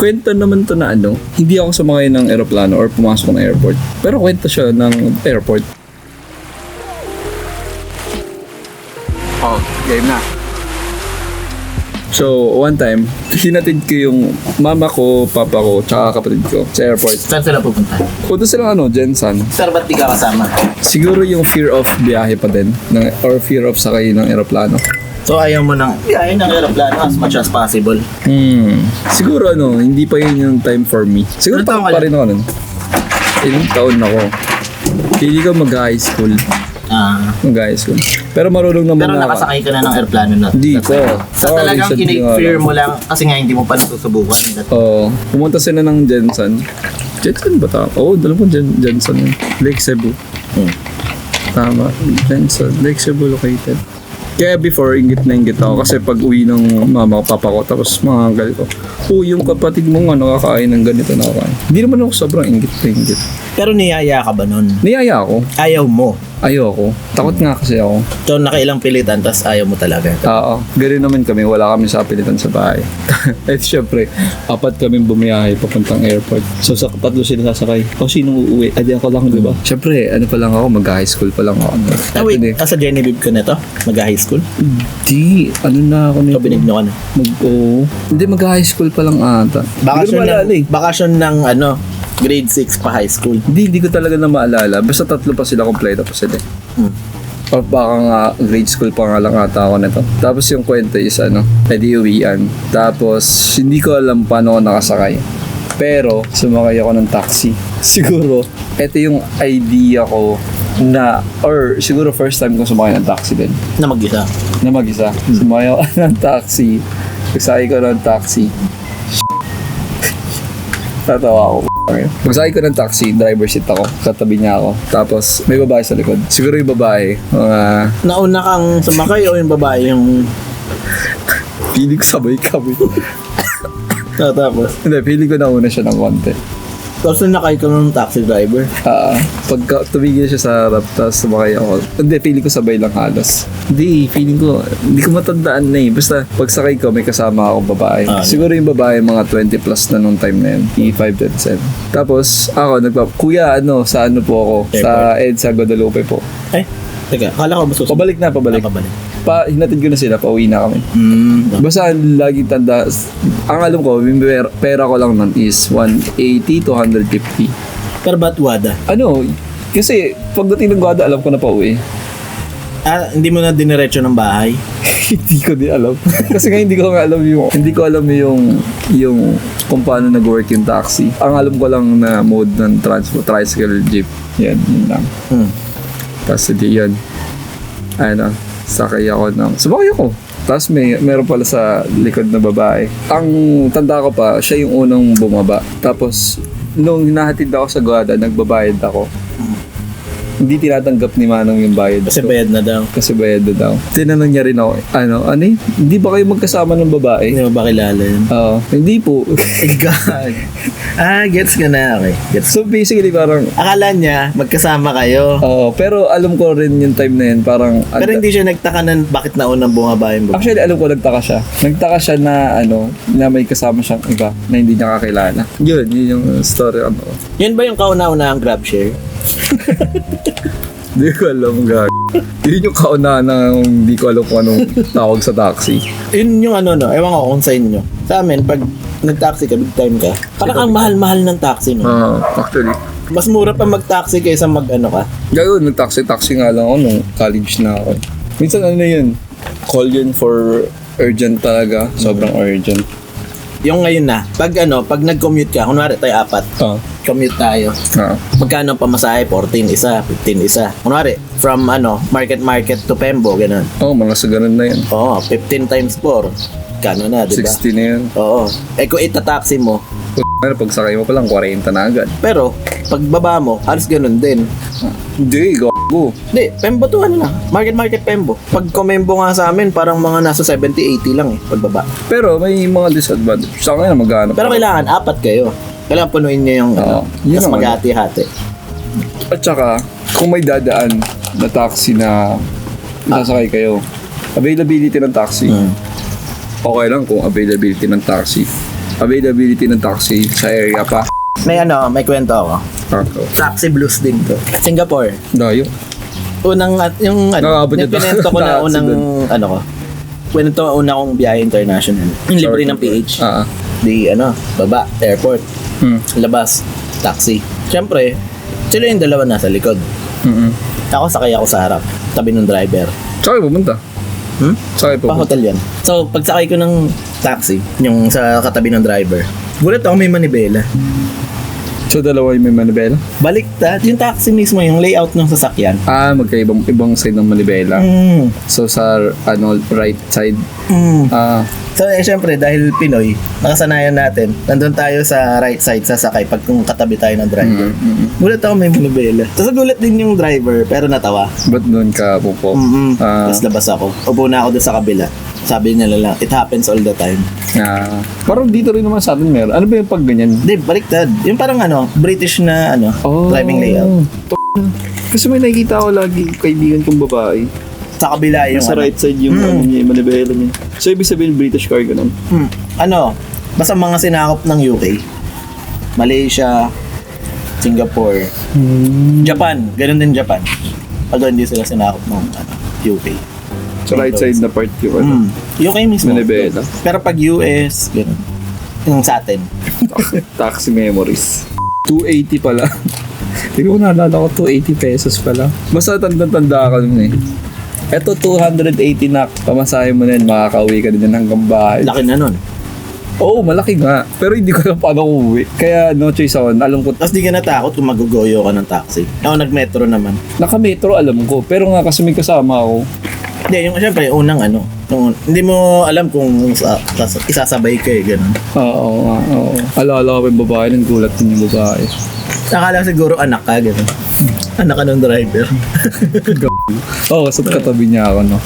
kwento naman to na ano, hindi ako sumakay ng aeroplano or pumasok ng airport. Pero kwento siya ng airport. Oh, game na. So, one time, hinatid ko yung mama ko, papa ko, tsaka kapatid ko sa airport. Saan sila pupunta? Punta sila ano, Jensen. Sir, ba't di ka kasama? Siguro yung fear of biyahe pa din. ng, or fear of sakay ng aeroplano. So ayaw mo nang biyahe ng aeroplano as much as possible. Hmm. Siguro ano, hindi pa yun yung time for me. Siguro taon pa, ka pa rin ako nun. Ilang taon ako. Pili ko mag-high school. Ah. Mag-high school. Pero marunong naman pero ako. nakasakay ka na ng aeroplano na. Hindi That's ko. right. So talagang recently kinay-fear nga mo lang kasi nga hindi mo pa nasusubukan. That- Oo. pumunta sila ng Jensen. Jensen ba ta? Oo, oh, dalawang Jen Jensen yun. Lake Cebu. Hmm. Tama. Jensen. Lake Cebu located. Kaya before, ingit na ingit ako kasi pag uwi ng mama ko, papa ko, tapos mga uncle ko, oh, yung kapatid mo nga nakakain ng ganito nakakain. Hindi naman ako sobrang ingit na ingit. Pero niyaya ka ba nun? Niyaya ako. Ayaw mo. Ayoko. Takot nga kasi ako. So nakailang pilitan tas ayaw mo talaga. Oo. Ganun naman kami. Wala kami sa pilitan sa bahay. At syempre, apat kami bumiyahe papuntang airport. So sa tatlo sila sasakay. O sinong uuwi? Adi ako lang, di ba? Syempre, ano pa lang ako, mag-high school pa lang ako. Ah, wait. Hindi. Ah, sa Genevieve ka nito? Mag-high school? Di, ano na ako nito? So binigno ka na? Mag, oo. Hindi, mag-high school pa lang ata. Bakasyon Hindi ko ng, eh. bakasyon ng ano, grade 6 pa high school. Hindi, hindi ko talaga na maalala. Basta tatlo pa sila kompleto pa sila. Hmm. Or baka nga grade school pa nga lang ata ako nito. Tapos yung kwento is ano, edi uwian. Tapos hindi ko alam paano ako nakasakay. Pero sumakay ako ng taxi. Siguro, ito yung idea ko na, or siguro first time ko sumakay ng taxi din. Na mag-isa. Na mag-isa. Sumakay ako ng taxi. Pagsakay ko ng taxi. Tatawa ako. Pagsakay ko ng taxi, driver seat ako. Katabi niya ako. Tapos may babae sa likod. Siguro yung babae, mga Nauna kang sumakay o yung babae yung... Pili ko sabay kami. Ah, tapos, Hindi, pili ko nauna siya ng konti. Tapos nakay ka ng taxi driver. Ah, pagka tumigil siya sa harap, tapos sumakay ako. Hindi, pili ko sabay lang halos. Hindi, feeling ko, hindi ko matandaan na eh. Basta, pagsakay ko, may kasama akong babae. Ah, Siguro yung babae, mga 20 plus na nung time na yun. E5, 27. Tapos, ako, nagpa, kuya, ano, sa ano po ako? Sa EDSA Guadalupe po. Eh, teka, akala ko ba susunod? Pabalik na, pabalik. Ah, pabalik. Pa, hinatid ko na sila, pauwi na kami. Hmm. Basta lagi tanda, ang alam ko, yung pera, pera ko lang nun is 180 to 150. Pero ba't WADA? Ano, kasi pagdating ng Guada, alam ko na pa uwi. Ah, hindi mo na diniretso ng bahay? hindi ko din alam. kasi nga hindi ko nga alam yung, hindi ko alam yung, yung kung paano nag-work yung taxi. Ang alam ko lang na mode ng transport, tricycle, jeep. Yan, yun lang. Hmm. Tapos hindi yun. Ano, sakay ako ng, sumakay ako. Tapos may, meron pala sa likod na babae. Ang tanda ko pa, siya yung unang bumaba. Tapos, nung hinahatid ako sa Guada, nagbabayad ako. Hindi tinatanggap ni Manong yung bayad Kasi ko. bayad na daw. Kasi bayad na daw. Tinanong niya rin ako, ano, ano eh, hindi ba kayo magkasama ng babae? Hindi mo ba kilala yun? Oo, hindi po. Oh God. ah, gets ka na. Okay, gets. so basically parang, Akala niya, magkasama kayo. oo, pero alam ko rin yung time na yun, parang, Pero hindi siya nagtaka na bakit naunang bumaba yung babae. Actually, alam ko, nagtaka siya. Nagtaka siya na, ano, na may kasama siyang iba na hindi niya kakilala. Yun, yun yung story, ano. Yun ba yung kauna-una ang grab share? Hindi ko alam, gag. Yun yung kauna na hindi ko alam kung anong tawag sa taxi. Yun yung ano no, ewan ko kung sa inyo. Sa amin, pag nag-taxi ka, big time ka, parang ang mahal-mahal ng taxi no. Ah, actually. Mas mura pa mag-taxi kaysa mag-ano ka. Gagawin, nag-taxi-taxi nga lang ako nung college na ako. Minsan ano na yun, call yun for urgent talaga. Sobrang urgent. Yung ngayon na, pag ano, pag nag-commute ka, kunwari tayo apat, Ah, commute tayo. ah. Magkano ang pamasahe? 14 isa, 15 isa. Kunwari, from ano, market market to Pembo, ganun. Oo, mga sa ganun na yun. Oo, 15 times 4. Kano na, di ba? 60 na yun. Oo. Eh kung itataxi mo, Pero pag sakay mo pa lang, 40 na agad. pero pag baba mo, halos ganun din. Hindi, gago. Hindi, Pembo to ano lang. Market market Pembo. Pag Comembo nga sa amin, parang mga nasa 70-80 lang eh, pagbaba. Pero may mga disadvantage. Sa akin na maghanap. Pero kailangan, apat kayo. Kailangan punuin nyo yung ano, Oo, yun tapos naman. maghati-hati. At saka, kung may dadaan na taxi na sasakay kayo, availability ng taxi, Hmm. okay lang kung availability ng taxi. availability ng taxi sa area pa. May ano, may kwento ako. Ako. Taxi blues din to. Singapore. Dayo. Unang, at yung ano, Nakakabot yung pinento ko na Taxi unang, ano ko. Kwento ko una kong biyahe international. Yung libre ng PH. Ah. ah. Di, ano, baba, airport. Hmm. Labas, taxi. Siyempre, sila yung dalawa nasa likod. Mm-mm. Ako sakay ako sa harap, tabi ng driver. Saan kayo pumunta? Hmm? Saan kayo pumunta? hotel yan. So, pagsakay ko ng taxi, yung sa katabi ng driver, gulat ako may manibela. So, dalawa yung may manibela? Baliktad, yung taxi mismo, yung layout ng sasakyan. Ah, magkaibang ibang side ng manibela. Mm. So, sa ano, right side. Mm. Ah, So, eh, syempre, dahil Pinoy, nakasanayan natin, nandun tayo sa right side sasakay pag kung katabi tayo ng driver. mm, mm. Gulat ako may manibela. Tapos gulat din yung driver, pero natawa. Ba't doon ka pupo? Mm-mm. Ah. Tapos labas ako. Upo na ako doon sa kabila. Sabi nila lang, it happens all the time. Ah, parang dito rin naman sa atin meron. Ano ba yung pag ganyan? Hindi, baliktad. Yung parang ano, British na ano, Oh. driving layout. Kasi may nakikita ako lagi kaibigan kong babae. Sa kabila yung Sa ano. right side yung Mm. ano niya, yung manibela niya. So, ibig sabihin British car ganun. Hmm. Ano, basta mga sinakop ng UK. Malaysia, Singapore, Japan. Ganun din Japan. Although hindi sila sinakop ng ano, UK. Sa right side na part yung ano. Hmm. UK mismo. Manibela. Pero pag US, ganun. Yung sa atin. Taxi memories. 280 pala. Hindi ko naalala ko 280 pesos pala. Basta tanda-tanda ka nun eh. Eto 280 na pamasahe mo na yun, makakauwi ka din yan hanggang bahay. Laki na nun. Oo, malaki nga. Pero hindi ko alam paano ko uwi. Kaya no choice ako. Alam ko, Tapos di ka natakot kung magugoyo ka ng taxi. Ako nag-metro naman. naka-metro alam ko. Pero nga kasi may kasama ako. Hindi, yung syempre, unang ano. Yung, hindi mo alam kung sa, sa- isasabay ka eh, ganun. Oo, nga, oo. Alala ko yung babae, nang gulat din yung babae. Akala siguro anak ka, ganun. anak ka ng driver. Oo, oh, kasi katabi niya ako, no?